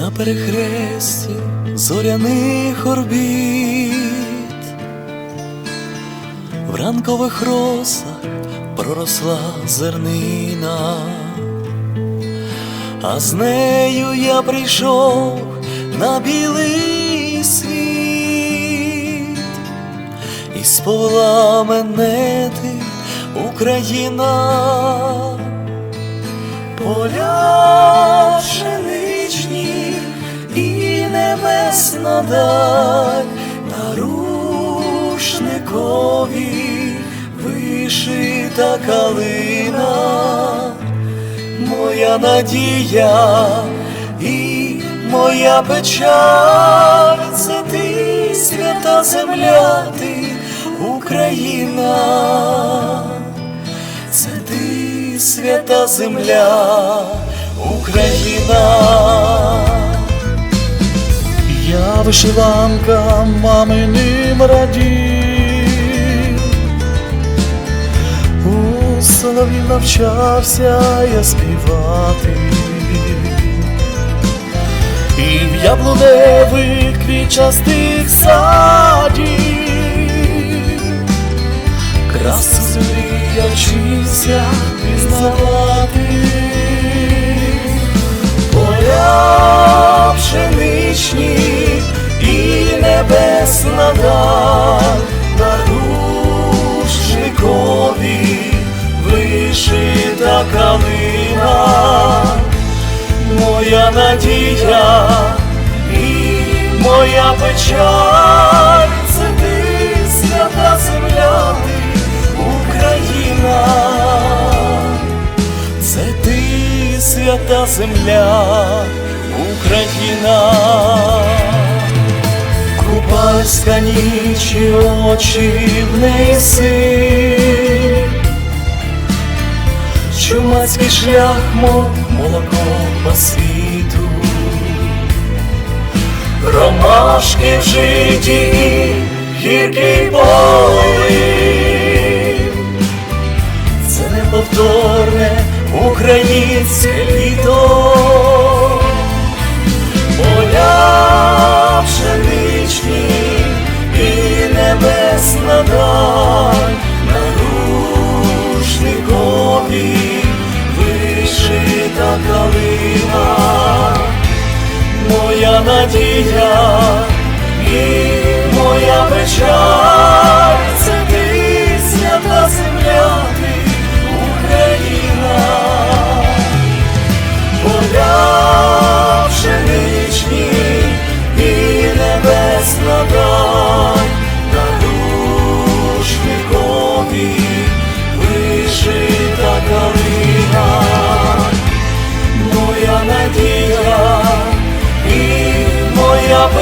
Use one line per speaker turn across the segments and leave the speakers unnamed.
на перехресті зоряних орбіт, в ранкових росах проросла зернина, а з нею я прийшов на білий світ, і сповела мене ти, Україна. Поля пшеничні і небесна даль на рушникові вишита калина, моя надія і моя печаль, це ти свята земля, ти Україна. Це ти свята земля, Україна.
Я вишиванка маминим радів, соловів навчався я співати, і в яблуневих квітчастих садів красу землі я пізнавати.
Поля пшеничні і небесна вишита калина, моя надія і моя печаль, це ти свята земля, ти Україна. Це ти свята земля, Україна, Купальська ніч і очі в неї син, чумацький шлях, мов молоко по світу, ромашки в житті, гіркий полин це неповторне українське літо, поля пшеничні моя надія і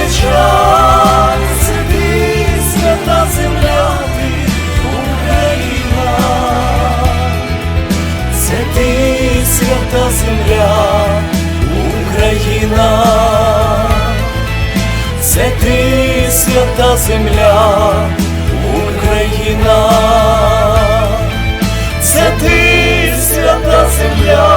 печаль, ти свята земля, ти Україна це ти свята земля, Україна, це ти свята земля, Україна, це ти свята земля.